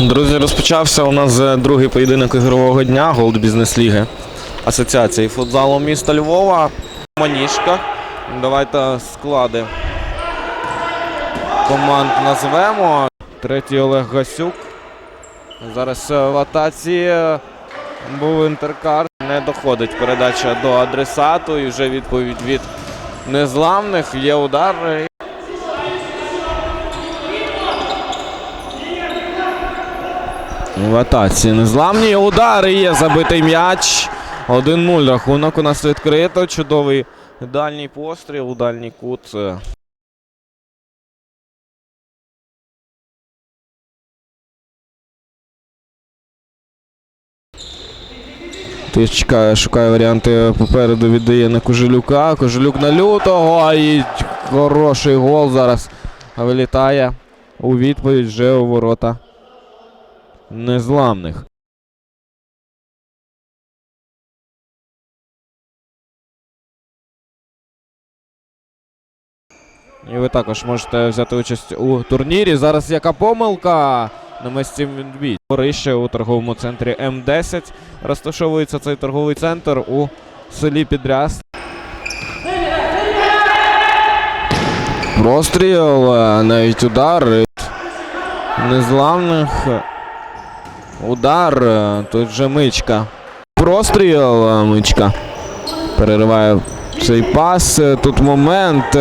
Друзі, розпочався у нас е, другий поєдинок ігрового дня Голд Бізнес Ліги Асоціації футзалу міста Львова. Маніжка. Давайте склади команд назвемо. Третій Олег Гасюк. Зараз е, в атаці е, був інтеркар. Не доходить передача до адресату. І вже відповідь від незламних. Є удар. В атаці незламні удари є забитий м'яч. 1-0 рахунок у нас відкрито. Чудовий дальній постріл, дальній кут. Ти чекає, шукає варіанти попереду, віддає на Кожелюка. Кожелюк на лютого. І хороший гол зараз вилітає у відповідь вже у ворота незламних. І ви також можете взяти участь у турнірі. Зараз яка помилка на місці відбій. Горище у торговому центрі М10. Розташовується цей торговий центр у селі Підряс. Простріл, е, навіть удар. Незламних. Удар. е, Тут же мичка. Простріл е, мичка. Перериває цей пас. Е, Тут момент.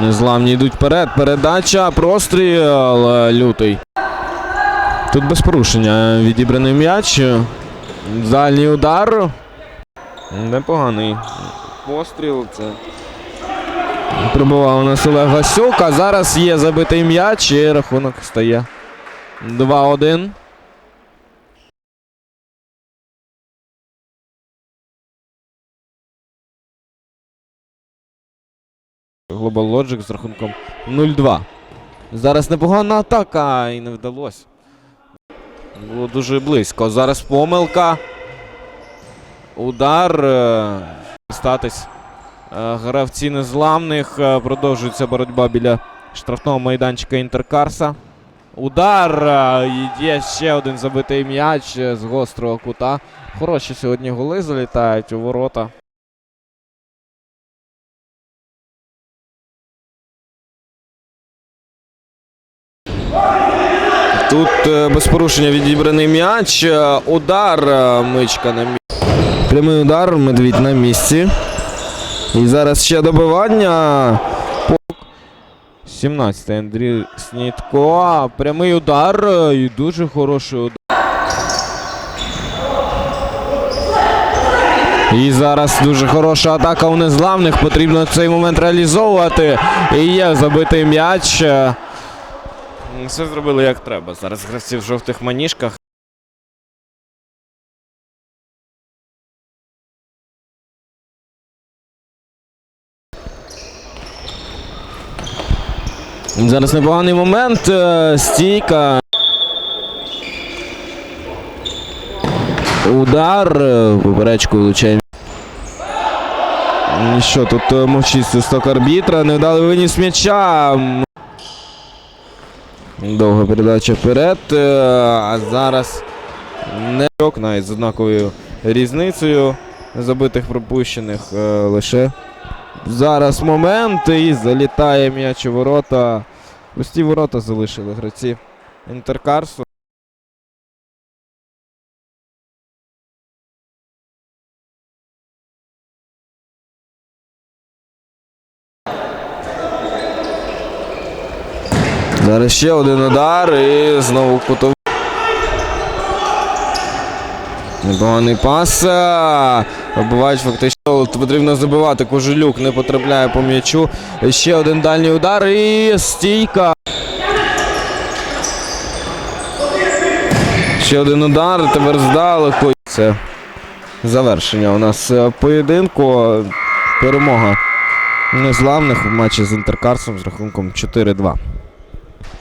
Незламні йдуть вперед. Передача. Простріл. Лютий. Тут без порушення відібраний м'яч. Дальній удар. Непоганий. Постріл. Це. Пробував у нас Олег Гасюк, а зараз є забитий м'яч і рахунок стає 2-1. Global Logic з рахунком 0-2. Зараз непогана атака і не вдалося. Було дуже близько. Зараз помилка. Удар. е, Статись. Е, Гравці незламних. Е, Продовжується боротьба біля штрафного майданчика Інтеркарса. Удар. е, Є ще один забитий м'яч е, з гострого кута. Хороші сьогодні голи залітають у ворота. Тут е, без порушення відібраний м'яч. Удар. Мичка на місці. Прямий удар. Медвідь на місці. І зараз ще добивання. Пок. 17 Андрій Снітко. Прямий удар. е, І дуже хороший удар. І зараз дуже хороша атака у незламних. Потрібно цей момент реалізовувати. І є забитий м'яч. Все зробили як треба. Зараз гравці в жовтих маніжках. Зараз непоганий момент. е, Стійка. Удар. е, Поперечку влучає. І Що тут е, мовчить свисток арбітра. Невдалий виніс м'яча. Довга передача вперед. А зараз не навіть з однаковою різницею забитих пропущених лише. Зараз момент і залітає м'яч у ворота. Пусті ворота залишили гравці Інтеркарсу. Зараз ще один удар і знову кутовий. Непоганий пас. а, Вбивають Потрібно забивати. Кожелюк не потрапляє по м'ячу. Ще один дальній удар і стійка. Ще один удар. Тепер здалеку. Це завершення у нас е, поєдинку. Перемога незламних в матчі з Інтеркарсом з рахунком 4-2.